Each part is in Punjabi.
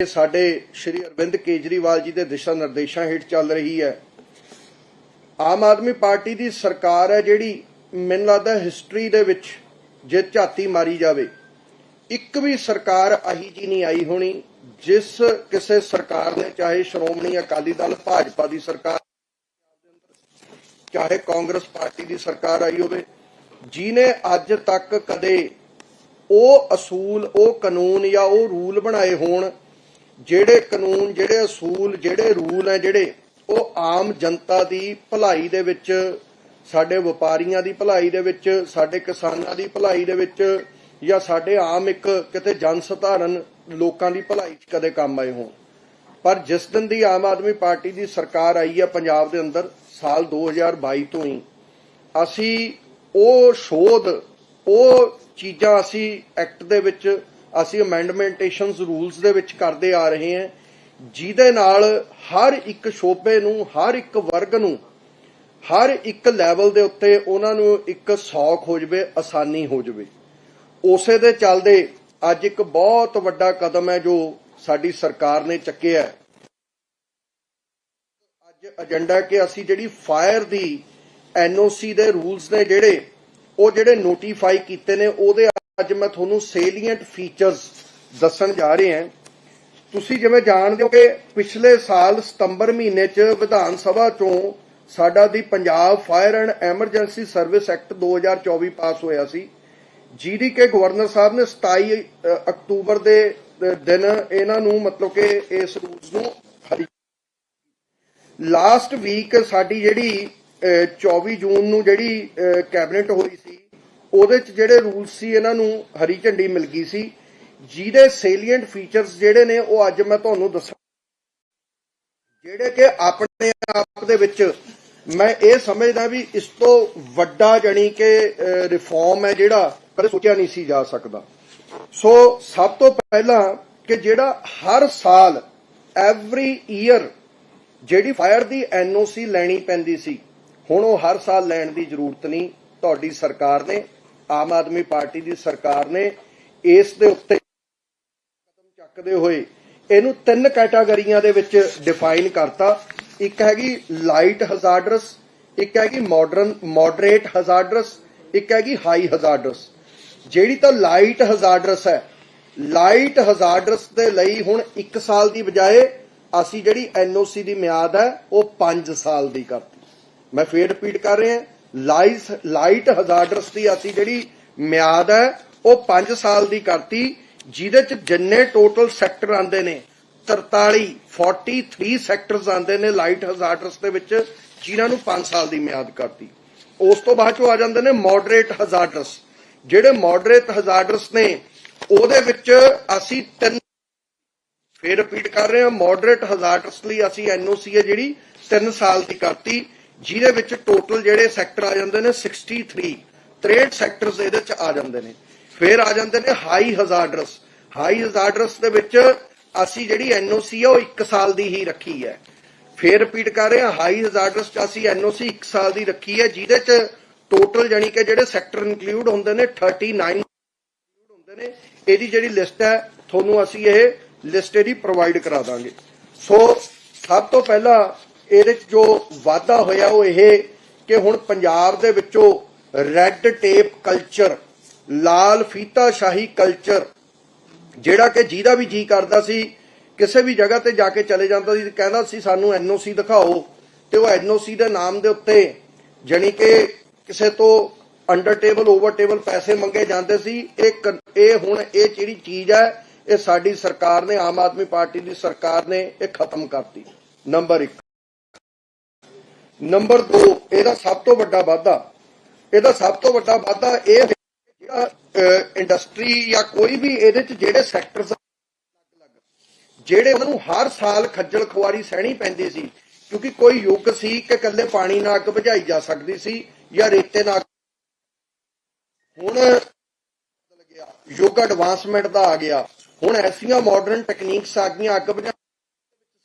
ਸਾਡੇ ਸ਼੍ਰੀ ਅਰਵਿੰਦ ਕੇਜਰੀਵਾਲ ਜੀ ਦੇ ਦਿਸ਼ਾ ਨਿਰਦੇਸ਼ਾਂ ਹੇਠ ਚੱਲ ਰਹੀ ਹੈ। ਆਮ ਆਦਮੀ ਪਾਰਟੀ ਦੀ ਸਰਕਾਰ ਹੈ ਜਿਹੜੀ ਮੈਨੂੰ ਲੱਗਦਾ ਹਿਸਟਰੀ ਦੇ ਵਿੱਚ ਜੇ ਝਾਤੀ ਮਾਰੀ ਜਾਵੇ, ਇੱਕ ਵੀ ਸਰਕਾਰ ਅਹੀ ਜੀ ਨਹੀਂ ਆਈ ਹੋਣੀ, ਜਿਸ ਕਿਸੇ ਸਰਕਾਰ ਨੇ, ਚਾਹੇ ਸ਼੍ਰੋਮਣੀ ਅਕਾਲੀ ਦਲ, ਭਾਜਪਾ ਦੀ ਸਰਕਾਰ, ਚਾਹੇ ਕਾਂਗਰਸ ਪਾਰਟੀ ਦੀ ਸਰਕਾਰ ਆਈ ਹੋਵੇ ਜਿਨੇ ਅੱਜ ਤੱਕ ਕਦੇ ਉਹ ਅਸੂਲ, ਉਹ ਕਾਨੂੰਨ ਜਾਂ ਉਹ ਰੂਲ ਬਣਾਏ ਹੋਣ ਜਿਹੜੇ ਕਾਨੂੰਨ, ਜਿਹੜੇ ਅਸੂਲ, ਜਿਹੜੇ ਰੂਲ ਹੈ ਜਿਹੜੇ, ਉਹ ਆਮ ਜਨਤਾ ਦੀ ਭਲਾਈ ਦੇ ਵਿੱਚ, ਸਾਡੇ ਵਪਾਰੀਆਂ ਦੀ ਭਲਾਈ ਦੇ ਵਿੱਚ, ਸਾਡੇ ਕਿਸਾਨਾਂ ਦੀ ਭਲਾਈ ਦੇ ਵਿੱਚ, ਜਾਂ ਸਾਡੇ ਆਮ ਇੱਕ ਕਿਤੇ ਜਨ ਸਧਾਰਨ ਲੋਕਾਂ ਦੀ ਭਲਾਈ 'ਚ ਕਦੇ ਕੰਮ ਆਏ ਹੋਣ। ਪਰ ਜਿਸ ਦਿਨ ਦੀ ਆਮ ਆਦਮੀ ਪਾਰਟੀ ਦੀ ਸਰਕਾਰ ਆਈ ਹੈ ਪੰਜਾਬ ਦੇ ਅੰਦਰ, ਸਾਲ 2022 ਤੋਂ ਹੀ, ਅਸੀਂ ਉਹ ਸ਼ੋਧ, ਉਹ ਚੀਜ਼ਾਂ ਅਸੀਂ ਐਕਟ ਦੇ ਵਿੱਚ ਅਸੀਂ ਅਮੈਂਡਮੈਂਟੇਸ਼ਨਸ ਰੂਲਸ ਦੇ ਵਿੱਚ ਕਰਦੇ ਆ ਰਹੇ ਹਾਂ, ਜਿਹਦੇ ਨਾਲ ਹਰ ਇੱਕ ਸ਼ੋਬੇ ਨੂੰ, ਹਰ ਇੱਕ ਵਰਗ ਨੂੰ, ਹਰ ਇੱਕ ਲੈਵਲ ਦੇ ਉੱਤੇ ਉਹਨਾਂ ਨੂੰ ਇੱਕ ਸੌਖ ਹੋ ਜਵੇ, ਆਸਾਨੀ ਹੋ ਜਵੇ। ਉਸੇ ਦੇ ਚੱਲਦੇ ਅੱਜ ਇੱਕ ਬਹੁਤ ਵੱਡਾ ਕਦਮ ਹੈ ਜੋ ਸਾਡੀ ਸਰਕਾਰ ਨੇ ਚੱਕਿਆ ਹੈ। ਅੱਜ ਏਜੰਡਾ ਕਿ ਅਸੀਂ ਜਿਹੜੀ ਫਾਇਰ ਦੀ ਐਨਓਸੀ ਦੇ ਰੂਲਸ ਨੇ ਜਿਹੜੇ, ਉਹ ਜਿਹੜੇ ਨੋਟੀਫਾਈ ਕੀਤੇ ਨੇ, ਉਹਦੇ ਅੱਜ ਮੈਂ ਤੁਹਾਨੂੰ ਸੇਲੀਐਂਟ ਫੀਚਰਸ ਦੱਸਣ ਜਾ ਰਹੇ ਹਾਂ। ਤੁਸੀਂ ਜਿਵੇਂ ਜਾਣਦੇ ਹੋ ਕਿ ਪਿਛਲੇ ਸਾਲ ਸਤੰਬਰ ਮਹੀਨੇ 'ਚ ਵਿਧਾਨ ਸਭਾ ਚੋਂ ਸਾਡਾ the Punjab fire and emergency service act 2024 pass ਹੋਇਆ ਸੀ। ਜਿਹਦੀ ਕੇ ਗਵਰਨਰ ਸਾਹਿਬ ਨੇ 27 ਅਕਤੂਬਰ ਦੇ ਦਿਨ ਇਹਨਾਂ ਨੂੰ ਮਤਲਬ ਕਿ ਇਸ ਰੂਲਸ ਨੂੰ ਲਾਸਟ ਵੀਕ ਸਾਡੀ ਜਿਹੜੀ ਅ, 24 ਜੂਨ ਨੂੰ ਜਿਹੜੀ ਕੈਬਨਿਟ ਹੋਈ ਸੀ ਉਹਦੇ ਚ ਜਿਹੜੇ ਰੂਲਸ ਸੀ, ਇਹਨਾਂ ਨੂੰ ਹਰੀ ਝੰਡੀ ਮਿਲ ਗਈ ਸੀ। ਜਿਹਦੇ ਸੇਲੀਐਂਟ ਫੀਚਰਸ ਜਿਹੜੇ ਨੇ, ਉਹ ਅੱਜ ਮੈਂ ਤੁਹਾਨੂੰ ਦੱਸਾਂ। ਜਿਹੜੇ ਕਿ ਆਪਣੇ ਆਪ ਦੇ ਵਿੱਚ ਮੈਂ ਇਹ ਸਮਝਦਾ ਵੀ ਇਸ ਤੋਂ ਵੱਡਾ ਜਣੀ ਕਿ ਰਿਫਾਰਮ ਹੈ ਜਿਹੜਾ ਕਦੇ ਸੋਚਿਆ ਨਹੀਂ ਸੀ ਜਾ ਸਕਦਾ। ਸੋ ਸਭ ਤੋਂ ਪਹਿਲਾਂ ਕਿ ਜਿਹੜਾ ਹਰ ਸਾਲ ਐਵਰੀ ਈਅਰ ਜਿਹੜੀ ਫਾਇਰ ਦੀ ਐਨਓਸੀ ਲੈਣੀ ਪੈਂਦੀ ਸੀ, ਹੁਣ ਉਹ ਹਰ ਸਾਲ ਲੈਣ ਦੀ ਜ਼ਰੂਰਤ ਨਹੀਂ, ਤੁਹਾਡੀ ਸਰਕਾਰ ਨੇ ਆਮ ਆਦਮੀ ਪਾਰਟੀ ਦੀ ਸਰਕਾਰ ਨੇ ਇਸ ਦੇ ਉੱਤੇ ਕਦਮ ਚੱਕਦੇ ਹੋਏ ਇਹਨੂੰ ਤਿੰਨ ਕੈਟਾਗਰੀਆਂ ਦੇ ਵਿੱਚ ਡਿਫਾਈਨ ਕਰਤਾ। ਇੱਕ ਹੈਗੀ ਲਾਈਟ ਹਜ਼ਾਰਡਰਸ, ਇੱਕ ਹੈਗੀ ਮਾਡਰਨ ਮੋਡਰੇਟ ਹਜ਼ਾਰਡਰਸ, ਇੱਕ ਹੈਗੀ ਹਾਈ ਹਜ਼ਾਰਡਰਸ। ਜਿਹੜੀ ਤਾਂ ਲਾਈਟ ਹਜ਼ਾਰਡਰਸ ਹੈ, ਲਾਈਟ ਹਜ਼ਾਰਡਰਸ ਦੇ ਲਈ ਹੁਣ 1 ਸਾਲ ਦੀ ਬਜਾਏ ਅਸੀਂ ਜਿਹੜੀ ਐਨਓਸੀ ਦੀ ਮਿਆਦ ਹੈ, ਉਹ 5 ਸਾਲ ਦੀ ਕਰਤੀ। ਮੈਂ ਫੇਰ ਰਿਪੀਟ ਕਰ ਰਿਹਾ। ਲਾਈਟ ਹਜ਼ਾਰਡਰਸ ਦੀ ਅਸੀਂ ਜਿਹੜੀ ਮਿਆਦ ਹੈ, ਉਹ 5 ਸਾਲ ਦੀ ਕਰਤੀ, ਜਿਹਦੇ ਚ ਜਿੰਨੇ ਟੋਟਲ ਸੈਕਟਰ ਆਂਦੇ ਨੇ 43 43 ਸੈਕਟਰਸ ਆਂਦੇ ਨੇ ਲਾਈਟ ਹਜ਼ਾਰਡਰਸ ਦੇ ਵਿੱਚ, ਜਿਨ੍ਹਾਂ ਨੂੰ 5 ਸਾਲ ਦੀ ਮਿਆਦ ਕਰਤੀ। ਉਸ ਤੋਂ ਬਾਅਦ ਚੋਂ ਆ ਜਾਂਦੇ ਨੇ ਮੋਡਰੇਟ ਹਜ਼ਾਰਡਰਸ। ਜਿਹੜੇ ਮੋਡਰੇਟ ਹਜ਼ਾਰਡਰਸ ਨੇ, ਉਹਦੇ ਵਿੱਚ ਅਸੀਂ ਤਿੰਨ ਫੇਰ ਰਿਪੀਟ ਕਰ ਰਹੇ ਹਾਂ ਮੋਡਰੇਟ ਹਜ਼ਾਰਡਰਸ ਲਈ ਅਸੀਂ ਐਨਓਸੀ ਹੈ ਜਿਹੜੀ 3 ਸਾਲ ਦੀ ਕਰਤੀ। ਜਿਹਦੇ ਵਿੱਚ ਟੋਟਲ ਜਿਹੜੇ ਸੈਕਟਰ ਆ ਜਾਂਦੇ ਨੇ 63 63 ਸੈਕਟਰਸ ਇਹਦੇ ਚ ਆ ਜਾਂਦੇ ਨੇ। ਫਿਰ ਆ ਜਾਂਦੇ ਨੇ ਹਾਈ ਹਜ਼ਾਰਡਰਸ ਹਾਈ ਹਜ਼ਾਰਡਰਸ ਦੇ ਵਿੱਚ ਅਸੀਂ ਜਿਹੜੀ ਐਨਓਸੀ ਆ, ਉਹ 1 ਸਾਲ ਦੀ ਹੀ ਰੱਖੀ ਹੈ। ਫਿਰ ਰਿਪੀਟ ਕਰ ਰਹੇ ਹਾਂ ਹਾਈ ਹਜ਼ਾਰਡਰਸ ਚ ਅਸੀਂ ਐਨਓਸੀ 1 ਸਾਲ ਦੀ ਰੱਖੀ ਹੈ, ਜਿਹਦੇ ਚ ਟੋਟਲ ਜਾਨੀ ਕਿ ਜਿਹੜੇ ਸੈਕਟਰ ਇਨਕਲੂਡ ਹੁੰਦੇ ਨੇ 39 include ਹੁੰਦੇ ਨੇ, ਇਹਦੀ ਜਿਹੜੀ ਲਿਸਟ ਹੈ, ਤੁਹਾਨੂੰ ਅਸੀਂ ਇਹ ਲਿਸਟ ਇਹਦੀ ਪ੍ਰੋਵਾਈਡ ਕਰਾ ਦਾਂਗੇ। ਸੋ ਸਭ ਤੋਂ ਪਹਿਲਾਂ ਇਹਦੇ ਚ ਜੋ ਵਾਧਾ ਹੋਇਆ ਉਹ ਇਹ ਕਿ ਹੁਣ ਪੰਜਾਬ ਦੇ ਵਿੱਚੋਂ ਰੈੱਡ ਟੇਪ ਕਲਚਰ ਲਾਲ ਫੀਤਾ ਸ਼ਾਹੀ ਕਲਚਰ ਜਿਹੜਾ ਕਿ ਜਿਹਦਾ ਵੀ ਜੀ ਕਰਦਾ ਸੀ, ਕਿਸੇ ਵੀ ਜਗ੍ਹਾ ਤੇ ਜਾ ਕੇ ਚਲੇ ਜਾਂਦਾ ਸੀ ਕਹਿੰਦਾ ਸੀ ਸਾਨੂੰ ਐਨਓਸੀ ਦਿਖਾਓ ਤੇ ਉਹ ਐਨਓਸੀ ਦੇ ਨਾਮ ਦੇ ਉੱਤੇ ਜਾਣੀ ਕਿ ਕਿਸੇ ਤੋਂ ਅੰਡਰ ਟੇਬਲ ਓਵਰ ਟੇਬਲ ਪੈਸੇ ਮੰਗੇ ਜਾਂਦੇ ਸੀ, ਇਹ ਇਹ ਹੁਣ ਇਹ ਜਿਹੜੀ ਚੀਜ਼ ਹੈ, ਇਹ ਸਾਡੀ ਸਰਕਾਰ ਨੇ, ਆਮ ਆਦਮੀ ਪਾਰਟੀ ਦੀ ਸਰਕਾਰ ਨੇ, ਇਹ ਖਤਮ ਕਰਤੀ। ਨੰਬਰ 1 ਨੰਬਰ 2 ਇਹਦਾ ਸਭ ਤੋਂ ਵੱਡਾ ਵਾਧਾ। ਇਹਦਾ ਸਭ ਤੋਂ ਵੱਡਾ ਵਾਧਾ ਇਹ ਜਿਹੜਾ ਇੰਡਸਟਰੀ ਜਾਂ ਕੋਈ ਵੀ ਇਹਦੇ ਚ ਜਿਹੜੇ ਸੈਕਟਰਸ ਜਿਹੜੇ ਉਹਨਾਂ ਨੂੰ ਹਰ ਸਾਲ ਖੱਜਲ ਖੁਆਰੀ ਸਹਿਣੀ ਪੈਂਦੀ ਸੀ, ਕਿਉਂਕਿ ਕੋਈ ਯੁੱਗ ਸੀ ਕਿ ਕੱਲੇ ਪਾਣੀ ਨਾਲ ਅੱਗ ਬੁਝਾਈ ਜਾ ਸਕਦੀ ਸੀ ਜਾਂ ਰੇਤੇ ਨਾਲ ਹੁਣ ਬਦਲ ਯੁੱਗ ਐਡਵਾਂਸਮੈਂਟ ਦਾ ਆ ਗਿਆ। ਹੁਣ ਐਸੀਆਂ ਮਾਡਰਨ ਟੈਕਨੀਕਸ ਆ ਗਈਆਂ, ਅੱਗ ਬੁਝਾਉਣ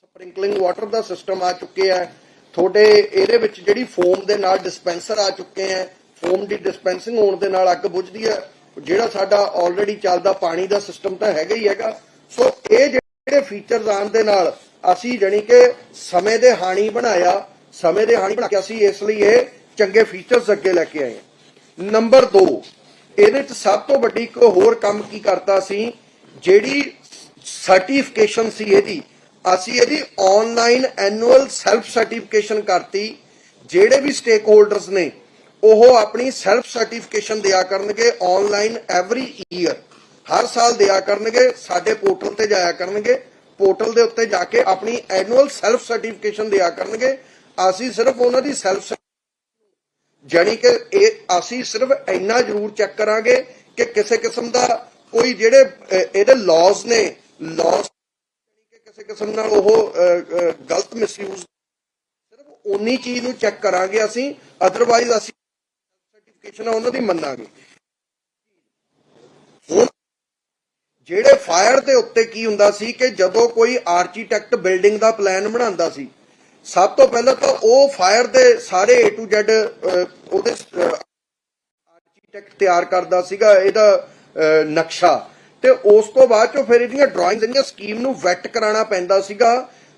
ਸਪ੍ਰਿੰਕਲਿੰਗ ਵਾਟਰ ਦਾ ਸਿਸਟਮ ਆ ਚੁੱਕੇ ਆ ਤੁਹਾਡੇ ਇਹਦੇ ਵਿੱਚ ਜਿਹੜੀ ਫੋਮ ਦੇ ਨਾਲ ਡਿਸਪੈਂਸਰ ਆ ਚੁੱਕੇ ਆ ਫੋਮ ਦੀ ਡਿਸਪੈਂਸਿੰਗ ਹੋਣ ਦੇ ਨਾਲ ਅੱਗ ਬੁਝਦੀ ਹੈ ਜਿਹੜਾ ਸਾਡਾ ਆਲਰੇਡੀ ਚੱਲਦਾ ਪਾਣੀ ਦਾ ਸਿਸਟਮ ਤਾਂ ਹੈਗਾ ਹੀ ਹੈਗਾ। ਸੋ ਇਹ ਜਿਹੜੇ ਜਿਹੜੇ ਫੀਚਰਸ ਆਉਣ ਦੇ ਨਾਲ ਅਸੀਂ ਜਾਣੀ ਕਿ ਸਮੇਂ ਦੇ ਹਾਣੀ ਬਣਾਇਆ, ਸਮੇਂ ਦੇ ਹਾਣੀ ਬਣਾ ਕੇ ਅਸੀਂ ਇਸ ਲਈ ਇਹ ਚੰਗੇ ਫੀਚਰਸ ਅੱਗੇ ਲੈ ਕੇ ਆਏ ਨੰਬਰ 2 ਇਹਦੇ ਚ ਸਭ ਤੋਂ ਵੱਡੀ ਇੱਕ ਹੋਰ ਕੰਮ ਕੀ ਕਰਤਾ ਸੀ, ਜਿਹੜੀ ਸਰਟੀਫਿਕੇਸ਼ਨ ਸੀ ਇਹਦੀ ਅਸੀਂ ਇਹਦੀ ਆਨਲਾਈਨ ਐਨੂਅਲ ਸੈਲਫ ਸਰਟੀਫਿਕੇਸ਼ਨ ਕਰਤੀ। ਜਿਹੜੇ ਵੀ ਸਟੇਕ ਹੋਲਡਰਸ ਨੇ, ਉਹ ਆਪਣੀ ਸੈਲਫ ਸਰਟੀਫਿਕੇਸ਼ਨ ਦਿਆ ਕਰਨਗੇ ਆਨਲਾਈਨ ਐਵਰੀ ਈਅਰ ਹਰ ਸਾਲ ਦਿਆ ਕਰਨਗੇ, ਸਾਡੇ ਪੋਰਟਲ ਤੇ ਜਾਇਆ ਕਰਨਗੇ। ਪੋਰਟਲ ਦੇ ਉੱਤੇ ਜਾ ਕੇ ਆਪਣੀ ਐਨੂਅਲ ਸੈਲਫ ਸਰਟੀਫਿਕੇਸ਼ਨ ਦਿਆ ਕਰਨਗੇ। ਅਸੀਂ ਸਿਰਫ ਉਹਨਾਂ ਦੀ ਸੈਲਫ ਜਾਣੀ ਕਿ ਇਹ ਅਸੀਂ ਸਿਰਫ ਇੰਨਾ ਜ਼ਰੂਰ ਚੈੱਕ ਕਰਾਂਗੇ ਕਿ ਕਿਸੇ ਕਿਸਮ ਦਾ ਕੋਈ ਜਿਹੜੇ ਇਹਦੇ ਲਾਜ਼ ਨੇ ਲਾਜ਼ ਕਿਸੇ ਕਿਸਮ ਨਾਲ ਉਹ ਗਲਤ ਮਿਸਯੂਜ਼ ਸਿਰਫ ਉਨੀ ਚੀਜ਼ ਨੂੰ ਚੈੱਕ ਕਰਾਂਗੇ ਅਸੀਂ ਅਦਰਵਾਈਜ਼ ਅਸੀਂ ਸਰਟੀਫਿਕੇਸ਼ਨ ਆ ਉਹਨਾਂ ਦੀ ਮੰਨਾਂਗੇ। ਹੁਣ ਜਿਹੜੇ ਫਾਇਰ ਦੇ ਉੱਤੇ ਕੀ ਹੁੰਦਾ ਸੀ ਕਿ ਜਦੋਂ ਕੋਈ ਆਰਕੀਟੈਕਟ ਬਿਲਡਿੰਗ ਦਾ ਪਲਾਨ ਬਣਾਉਂਦਾ ਸੀ ਸਭ ਤੋਂ ਪਹਿਲਾਂ ਤਾਂ ਉਹ ਫਾਇਰ ਦੇ ਸਾਰੇ A to Z ਅਹ, ਉਹਦੇ ਆਰਕੀਟੈਕਟ ਤਿਆਰ ਕਰਦਾ ਸੀਗਾ ਇਹਦਾ ਨਕਸ਼ਾ। ਤੇ ਉਸ ਤੋਂ ਬਾਅਦ ਚੋਂ ਫਿਰ ਇਹਦੀਆਂ ਡਰਾਇੰਗਸ ਜਿਹੜੀਆਂ ਸਕੀਮ ਨੂੰ ਵੈਟ ਕਰਾਉਣਾ ਪੈਂਦਾ ਸੀਗਾ।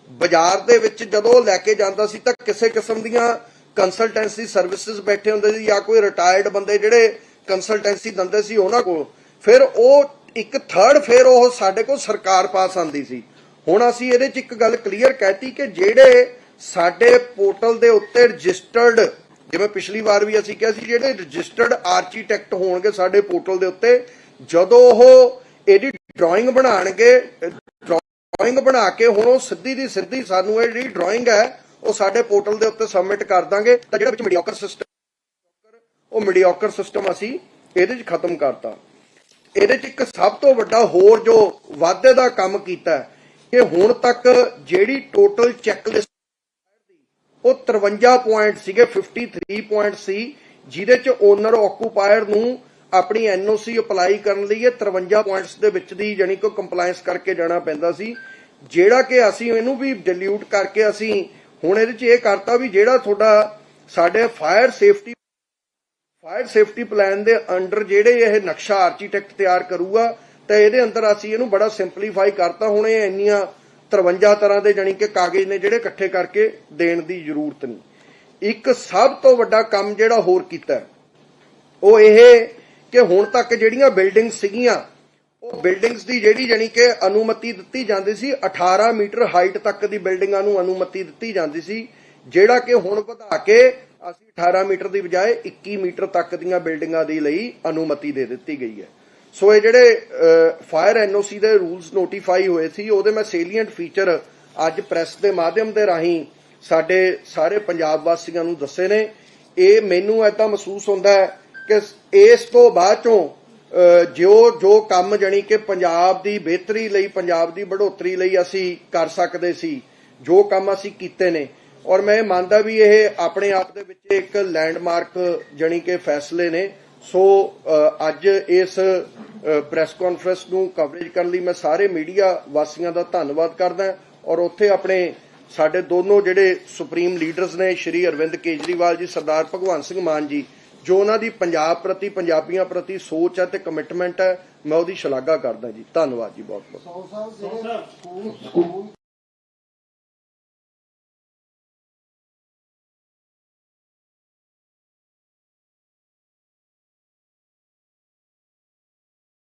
ਬਾਜ਼ਾਰ ਦੇ ਵਿੱਚ ਜਦੋਂ ਲੈ ਕੇ ਜਾਂਦਾ ਸੀ ਤਾਂ ਕਿਸੇ ਕਿਸਮ ਦੀਆਂ ਕੰਸਲਟੈਂਸੀ ਸਰਵਿਸਿਜ਼ ਬੈਠੇ ਹੁੰਦੇ ਸੀ ਜਾਂ ਕੋਈ ਰਿਟਾਇਰਡ ਬੰਦੇ ਜਿਹੜੇ ਕੰਸਲਟੈਂਸੀ ਦਿੰਦੇ ਸੀ ਉਹਨਾਂ ਕੋਲ। ਫਿਰ ਉਹ ਇੱਕ ਥਰਡ ਫੇਰ ਉਹ ਸਾਡੇ ਕੋਲ ਸਰਕਾਰ ਪਾਸ ਆਂਦੀ ਸੀ। ਹੁਣ ਅਸੀਂ ਇਹਦੇ 'ਚ ਇੱਕ ਗੱਲ ਕਲੀਅਰ ਕਹਿਤੀ ਕਿ ਜਿਹੜੇ ਸਾਡੇ ਪੋਰਟਲ ਦੇ ਉੱਤੇ ਰਜਿਸਟਰਡ ਜਿਵੇਂ ਪਿਛਲੀ ਵਾਰ ਵੀ ਅਸੀਂ ਕਿਹਾ ਸੀ, ਜਿਹੜੇ ਰਜਿਸਟਰਡ ਆਰਕੀਟੈਕਟ ਹੋਣਗੇ ਸਾਡੇ ਪੋਰਟਲ ਦੇ ਉੱਤੇ, ਜਦੋਂ ਉਹ ਇਹਦੀ ਡਰਾਇੰਗ ਬਣਾਣਗੇ ਡਰਾਇੰਗ ਬਣਾ ਕੇ ਹੁਣ ਉਹ ਸਿੱਧੀ ਦੀ ਸਿੱਧੀ ਸਾਨੂੰ ਇਹ ਜਿਹੜੀ ਡਰਾਇੰਗ ਹੈ, ਉਹ ਸਾਡੇ ਪੋਰਟਲ ਦੇ ਉੱਤੇ ਸਬਮਿਟ ਕਰ ਦਾਂਗੇ। ਤਾਂ ਜਿਹੜਾ ਵਿੱਚ ਮੀਡੀਓਕਰ ਸਿਸਟਮ ਉਹ ਮੀਡੀਓਕਰ ਸਿਸਟਮ ਅਸੀਂ ਇਹਦੇ 'ਚ ਖਤਮ ਕਰਤਾ। ਇਹਦੇ 'ਚ ਇੱਕ ਸਭ ਤੋਂ ਵੱਡਾ ਹੋਰ ਜੋ ਵਾਧੇ ਦਾ ਕੰਮ ਕੀਤਾ ਕਿ ਹੁਣ ਤੱਕ ਜਿਹੜੀ ਟੋਟਲ ਚੈੱਕਲਿਸਟ ਉਹ 53 ਪੁਆਇੰਟ ਸੀਗੇ 53 ਪੁਆਇੰਟ ਸੀ, ਜਿਹਦੇ 'ਚ ਓਨਰ ਆਕੂਪਾਇਰ ਨੂੰ ਆਪਣੀ ਐਨਓਸੀ ਅਪਲਾਈ ਕਰਨ ਲਈ ਇਹ 53 ਪੁਆਇੰਟਸ ਦੇ ਵਿੱਚ ਦੀ ਜਾਨੀ ਕਿ ਕੰਪਲਾਈਂਸ ਕਰਕੇ ਜਾਣਾ ਪੈਂਦਾ ਸੀ। ਜਿਹੜਾ ਕਿ ਅਸੀਂ ਇਹਨੂੰ ਵੀ ਡਿਲੀਟ ਕਰਕੇ ਅਸੀਂ ਹੁਣ ਇਹਦੇ 'ਚ ਇਹ ਕਰਤਾ ਵੀ ਜਿਹੜਾ ਤੁਹਾਡਾ ਸਾਡੇ fire safety fire safety plan ਦੇ ਅੰਡਰ ਜਿਹੜੇ ਇਹ ਨਕਸ਼ਾ ਆਰਕੀਟੈਕਟ ਤਿਆਰ ਕਰੂਗਾ, ਤਾਂ ਇਹਦੇ ਅੰਦਰ ਅਸੀਂ ਇਹਨੂੰ ਬੜਾ ਸਿੰਪਲੀਫਾਈ ਕਰਤਾ। ਹੁਣ ਇਹ ਇੰਨੀਆਂ 53 ਤਰ੍ਹਾਂ ਦੇ ਜਾਨੀ ਕਿ ਕਾਗਜ਼ ਨੇ ਜਿਹੜੇ ਇਕੱਠੇ ਕਰਕੇ ਦੇਣ ਦੀ ਜ਼ਰੂਰਤ ਨਹੀਂ। ਇੱਕ ਸਭ ਤੋਂ ਵੱਡਾ ਕੰਮ ਜਿਹੜਾ ਹੋਰ ਕੀਤਾ, ਉਹ ਇਹ ਕਿ ਹੁਣ ਤੱਕ ਜਿਹੜੀਆਂ ਬਿਲਡਿੰਗ ਸੀਗੀਆਂ, ਉਹ ਬਿਲਡਿੰਗਸ ਦੀ ਜਿਹੜੀ ਜਾਨੀ ਕਿ ਅਨੁਮਤੀ ਦਿੱਤੀ ਜਾਂਦੀ ਸੀ 18 ਮੀਟਰ ਹਾਈਟ ਤੱਕ ਦੀ ਬਿਲਡਿੰਗਾਂ ਨੂੰ ਅਨੁਮਤੀ ਦਿੱਤੀ ਜਾਂਦੀ ਸੀ, ਜਿਹੜਾ ਕਿ ਹੁਣ ਵਧਾ ਕੇ ਅਸੀਂ 18 ਮੀਟਰ ਦੀ ਬਜਾਏ 21 ਮੀਟਰ ਤੱਕ ਦੀਆਂ ਬਿਲਡਿੰਗਾਂ ਦੇ ਲਈ ਅਨੁਮਤੀ ਦੇ ਦਿੱਤੀ ਗਈ ਹੈ। ਸੋ ਇਹ ਜਿਹੜੇ ਫਾਇਰ ਐਨਓਸੀ ਦੇ ਰੂਲਸ ਨੋਟੀਫਾਈ ਹੋਏ ਸੀ, ਉਹਦੇ ਮੈਂ ਸੇਲੀਐਂਟ ਫੀਚਰ ਅੱਜ ਪ੍ਰੈਸ ਦੇ ਮਾਧਿਅਮ ਦੇ ਰਾਹੀਂ ਸਾਡੇ ਸਾਰੇ ਪੰਜਾਬ ਵਾਸੀਆਂ ਨੂੰ ਦੱਸੇ ਨੇ। ਇਹ ਮੈਨੂੰ ਐਦਾਂ ਮਹਿਸੂਸ ਹੁੰਦਾ ਹੈ ਕਿ ਇਸ ਤੋਂ ਬਾਅਦ ਚੋਂ ਜੋ ਜੋ ਕੰਮ ਜਣੀ ਕਿ ਪੰਜਾਬ ਦੀ ਬਿਹਤਰੀ ਲਈ, ਪੰਜਾਬ ਦੀ ਬੜੋਤਰੀ ਲਈ ਅਸੀਂ ਕਰ ਸਕਦੇ ਸੀ, ਜੋ ਕੰਮ ਅਸੀਂ ਕੀਤੇ ਨੇ। ਔਰ ਮੈਂ ਇਹ ਮੰਨਦਾ ਵੀ ਇਹ ਆਪਣੇ ਆਪ ਦੇ ਵਿੱਚ ਇੱਕ ਲੈਂਡਮਾਰਕ ਜਣੀ ਕਿ ਫੈਸਲੇ ਨੇ। ਸੋ ਅੱਜ ਇਸ ਪ੍ਰੈਸ ਕਾਨਫਰੰਸ ਨੂੰ ਕਵਰੇਜ ਕਰਨ ਲਈ ਮੈਂ ਸਾਰੇ ਮੀਡੀਆ ਵਾਸੀਆਂ ਦਾ ਧੰਨਵਾਦ ਕਰਦਾ। ਔਰ ਉੱਥੇ ਆਪਣੇ ਸਾਡੇ ਦੋਨੋਂ ਜਿਹੜੇ ਸੁਪਰੀਮ ਲੀਡਰਸ ਨੇ, ਸ਼੍ਰੀ ਅਰਵਿੰਦ ਕੇਜਰੀਵਾਲ ਜੀ, ਸਰਦਾਰ ਭਗਵੰਤ ਸਿੰਘ ਮਾਨ ਜੀ ਜੋ ਉਹਨਾਂ ਦੀ ਪੰਜਾਬ ਪ੍ਰਤੀ, ਪੰਜਾਬੀਆਂ ਪ੍ਰਤੀ ਸੋਚ ਹੈ ਤੇ ਕਮਿਟਮੈਂਟ ਹੈ, ਮੈਂ ਉਹਦੀ ਸ਼ਲਾਘਾ ਕਰਦਾ ਜੀ। ਧੰਨਵਾਦ ਜੀ ਬਹੁਤ ਬਹੁਤ ਸਕੂਲ ਸਕੂਲ